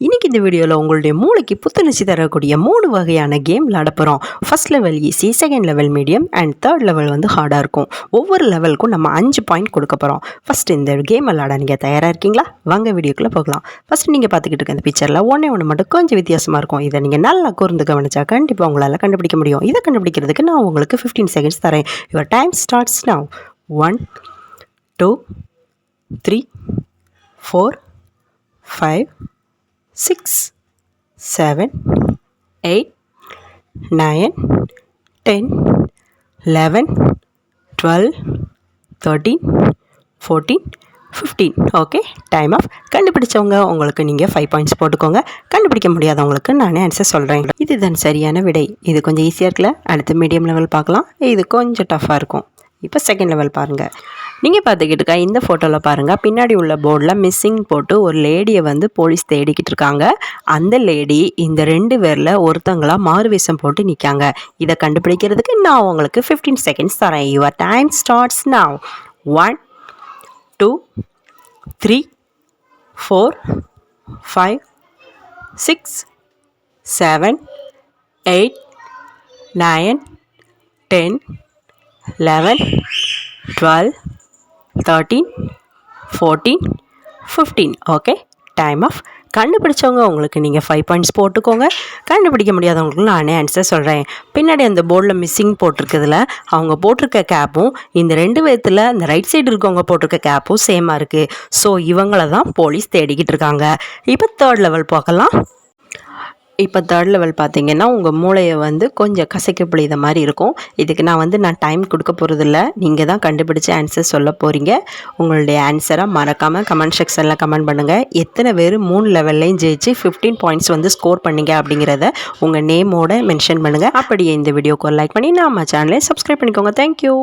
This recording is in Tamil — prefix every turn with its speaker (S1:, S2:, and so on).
S1: இன்றைக்கி இந்த வீடியோவில் உங்களுடைய மூளைக்கு புத்துணர்ச்சி தரக்கூடிய மூணு வகையான கேம் விளாட போகிறோம் first level easy second level medium and third level வந்து ஹார்டாக இருக்கும். ஒவ்வொரு லெவலுக்கும் நம்ம அஞ்சு பாயிண்ட் கொடுக்க போகிறோம் ஃபஸ்ட் இந்த கேம் விளாட நீங்கள் தயாராக இருக்கீங்களா? வாங்க வீடியோக்குள்ளே போகலாம். ஃபஸ்ட் நீங்கள் பார்த்துக்கிட்டு இருக்க இந்த பிக்சரில் ஒன்றே ஒன்று மட்டும் கொஞ்சம் வித்தியாசமாக இருக்கும். இதை நீங்கள் நல்லா கூர்ந்து கவனிச்சா கண்டிப்பாக உங்களால் கண்டுபிடிக்க முடியும். இதை கண்டுபிடிக்கிறதுக்கு நான் உங்களுக்கு ஃபிஃப்டீன் செகண்ட்ஸ் தரேன். Your time starts now one two three four five six seven eight nine ten eleven twelve thirteen fourteen fifteen. Okay time off கண்டுபிடிச்சவங்க உங்களுக்கு நீங்கள் ஃபைவ் பாயிண்ட்ஸ் போட்டுக்கோங்க. கண்டுபிடிக்க முடியாதவங்களுக்கு நானே ஆன்சர் சொல்கிறேன் இதுதான் சரியான விடை. இது கொஞ்சம் ஈஸியாக இருக்குல்ல? அடுத்து மீடியம் லெவல் பார்க்கலாம். இது கொஞ்சம் டஃப்பாக இருக்கும். இப்போ செகண்ட் லெவல் பாருங்கள் நீங்கள் பார்த்துக்கிட்டு இருக்கா இந்த ஃபோட்டோவில் பாருங்கள் பின்னாடி உள்ள போர்டில் மிஸ்ஸிங் போட்டு ஒரு லேடியை வந்து போலீஸ் தேடிக்கிட்டு இருக்காங்க. அந்த லேடி இந்த ரெண்டு பேரில் ஒருத்தங்களாக மாறுவேஷம் போட்டு நிற்காங்க இதை கண்டுபிடிக்கிறதுக்கு நான் உங்களுக்கு ஃபிஃப்டீன் செகண்ட்ஸ் தரேன். யுவர் டைம் ஸ்டார்ட்ஸ் நான் one two three four five six seven eight nine ten eleven twelve thirteen fourteen fifteen okay time off கண்டுபிடிச்சவங்க உங்களுக்கு நீங்கள் ஃபைவ் பாயிண்ட்ஸ் போட்டுக்கோங்க. கண்டுபிடிக்க முடியாதவங்களுக்கு நானே ஆன்சர் சொல்கிறேன் பின்னாடி அந்த போர்டில் மிஸ்ஸிங் போட்டிருக்கிறதுல அவங்க போட்டிருக்க கேப்பும் இந்த ரெண்டு விதத்தில் அந்த ரைட் சைடு இருக்கவங்க போட்டிருக்க கேப்பும் சேமாக இருக்குது ஸோ இவங்கள தான் போலீஸ் தேடிக்கிட்டு இருக்காங்க. இப்போ தேர்ட் லெவல் பார்க்கலாம். இப்போ தேர்ட் லெவல் பார்த்தீங்கன்னா உங்கள் மூளையை வந்து கொஞ்சம் கசைக்க புளித மாதிரி இருக்கும். இதுக்கு நான் வந்து நான் டைம் கொடுக்க போகிறதில்ல நீங்கள் தான் கண்டுபிடிச்சி ஆன்சர் சொல்ல போகிறீங்க உங்களுடைய ஆன்சரை மறக்காமல் கமெண்ட் செக்ஷனில் கமெண்ட் பண்ணுங்கள் எத்தனை பேர் மூணு லெவல்லையும் ஜெயிச்சு ஃபிஃப்டீன் பாயிண்ட்ஸ் வந்து ஸ்கோர் பண்ணீங்க அப்படிங்கிறத உங்கள் நேமோட மென்ஷன் பண்ணுங்கள் அப்படியே இந்த வீடியோக்கு லைக் பண்ணி நம்ம சேனலை சப்ஸ்கிரைப் பண்ணிக்கோங்க. தேங்க்யூ